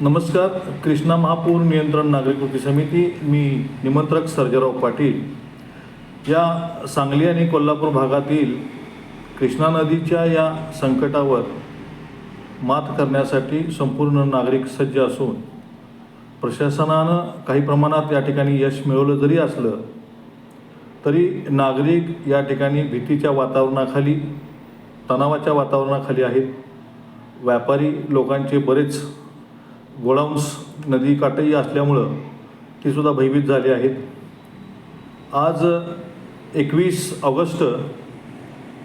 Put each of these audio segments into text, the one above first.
नमस्कार कृष्णा महापूर नियंत्रण नागरिक कृती समिती मी निमंत्रक सर्जराव पाटील. या सांगली आणि कोल्हापूर भागातील कृष्णा नदीच्या या संकटावर मात करण्यासाठी संपूर्ण नागरिक सज्ज असून प्रशासनानं काही प्रमाणात या ठिकाणी यश मिळवलं जरी असलं तरी नागरिक या ठिकाणी भीतीच्या वातावरणाखाली तणावाच्या वातावरणाखाली आहेत. व्यापारी लोकांचे बरेच गोडाऊन्स नदीकाठही असल्यामुळं तीसुद्धा भयभीत झाली आहेत. आज एकवीस ऑगस्ट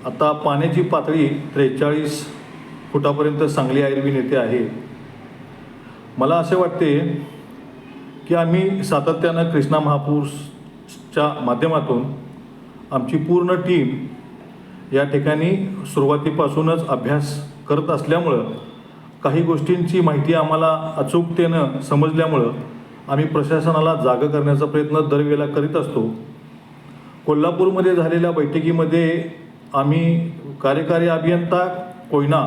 आता पाण्याची पातळी त्रेचाळीस फुटापर्यंत सांगली आयर्वीन येथे आहे. मला असे वाटते की आम्ही सातत्यानं कृष्णा च्या माध्यमातून आमची पूर्ण टीम या ठिकाणी सुरुवातीपासूनच अभ्यास करत असल्यामुळं काही गोष्टींची माहिती आम्हाला अचूकतेनं समजल्यामुळं आम्ही प्रशासनाला जागं करण्याचा प्रयत्न दरवेळेला करीत असतो. कोल्हापूरमध्ये झालेल्या बैठकीमध्ये आम्ही कार्यकारी अभियंता कोयना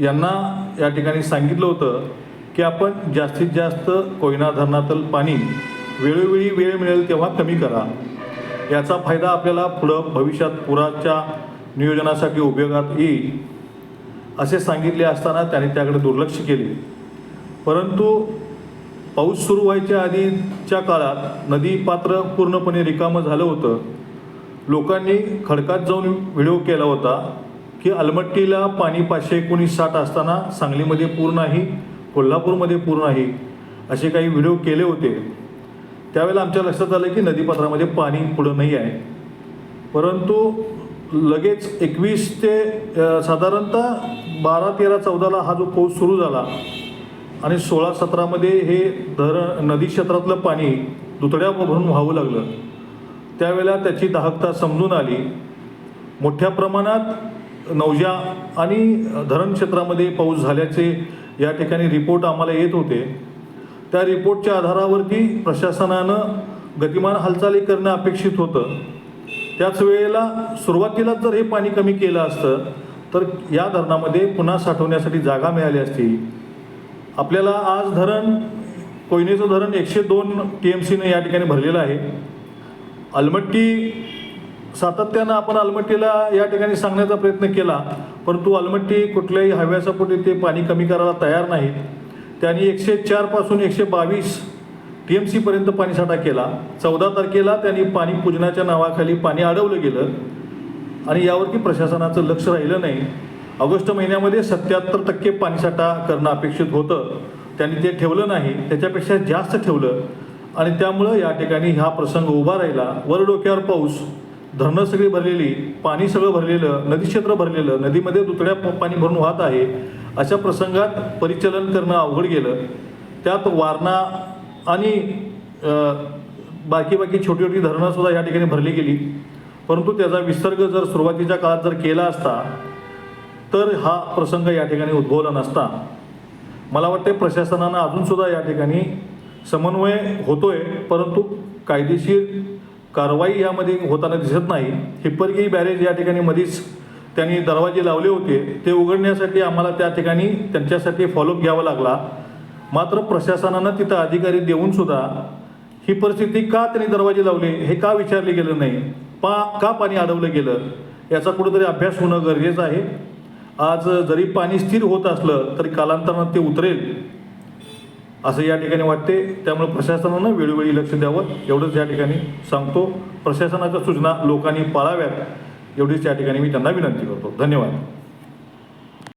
यांना या ठिकाणी सांगितलं होतं की आपण जास्तीत जास्त कोयना धरणातलं पाणी वेळोवेळी वेळ मिळेल तेव्हा कमी करा. याचा फायदा आपल्याला पुढं भविष्यात पुराच्या नियोजनासाठी उपयोगात येईल असे सांगितले असताना त्याने त्याकडे दुर्लक्ष केले. परंतु पाऊस सुरू व्हायच्या आधीच्या काळात नदी पात्र पूर्णपणे रिकामं झालं होतं. लोकांनी खडकात जाऊन व्हिडिओ केला होता की अलमट्टीला पाणी पाचशे एकोणीस साठ असताना सांगलीमध्ये पूर नाही कोल्हापूरमध्ये पूर नाही असे काही व्हिडिओ केले होते. त्यावेळेला आमच्या लक्षात आलं की नदीपात्रामध्ये पाणी पुढं नाही आहे. परंतु लगेच एकवीस ते साधारणतः बारा तेरा चौदाला हा जो पाऊस सुरू झाला आणि सोळा सतरामध्ये हे धरण नदी क्षेत्रातलं पाणी दुतड्या भरून व्हावं लागलं. त्यावेळेला त्याची दाहकता समजून आली. मोठ्या प्रमाणात नवजा आणि धरण क्षेत्रामध्ये पाऊस झाल्याचे या ठिकाणी रिपोर्ट आम्हाला येत होते. त्या रिपोर्टच्या आधारावरती प्रशासनानं गतिमान हालचाली करणं अपेक्षित होतं. त्याच वेळेला सुरुवातीला जर हे पाणी कमी केलं असतं तर या धरणामध्ये पुन्हा साठवण्यासाठी जागा मिळाली असती. आपल्याला आज धरण कोयनेचं धरण एकशे दोन टी एम सीनं या ठिकाणी भरलेलं आहे. अलमट्टी सातत्यानं आपण अलमट्टीला या ठिकाणी सांगण्याचा प्रयत्न केला परंतु अलमट्टी कुठल्याही हव्यासापोटी ते पाणी कमी करायला तयार नाहीत. त्यांनी एकशे चारपासून एकशे बावीस टी एम सीपर्यंत पाणीसाठा केला. चौदा तारखेला त्यांनी पाणी पूजनाच्या नावाखाली पाणी अडवलं गेलं. आणि यावरती प्रशासनाचं लक्ष राहिलं नाही. ऑगस्ट महिन्यामध्ये सत्याहत्तर टक्के पाणीसाठा करणं अपेक्षित होतं. त्यांनी ते ठेवलं नाही. त्याच्यापेक्षा जास्त ठेवलं. आणि त्यामुळं या ठिकाणी हा प्रसंग उभा राहिला. वर डोक्यावर पाऊस. धरणं सगळी भरलेली पाणी सगळं भरलेलं नदी क्षेत्र भरलेलं नदीमध्ये दुतड्या प- पाणी भरून वाहत आहे अशा प्रसंगात परिचालन करणं अवघड गेलं. त्यात वारणा आणि बाकी बाकी छोटी छोटी धरणंसुद्धा या ठिकाणी भरली गेली. परंतु त्याचा विसर्ग जर सुरुवातीच्या काळात जर केला असता तर हा प्रसंग या ठिकाणी उद्भवला नसता. मला वाटते प्रशासनानं अजूनसुद्धा या ठिकाणी समन्वय होतोय परंतु कायदेशीर कारवाई यामध्ये होताना दिसत नाही. हिप्परगी बॅरेज या ठिकाणी मध्येच त्यांनी दरवाजे लावले होते. ते उघडण्यासाठी आम्हाला त्या ठिकाणी त्यांच्यासाठी फॉलोअप घ्यावा लागला. मात्र प्रशासनानं तिथं अधिकारी देऊन सुद्धा ही परिस्थिती का त्यांनी दरवाजे लावले हे का विचारले गेलं नाही? पा का पाणी अडवलं गेलं? याचा कुठेतरी अभ्यास होणं गरजेचं आहे. आज जरी पाणी स्थिर होत असलं तरी कालांतरानं ते उतरेल. असं या ठिकाणी वाटते. त्यामुळे प्रशासनानं वेळोवेळी लक्ष द्यावं. एवढंच या ठिकाणी सांगतो. प्रशासनाच्या सूचना लोकांनी पाळाव्यात. एवढीच या ठिकाणी मी त्यांना विनंती करतो. धन्यवाद.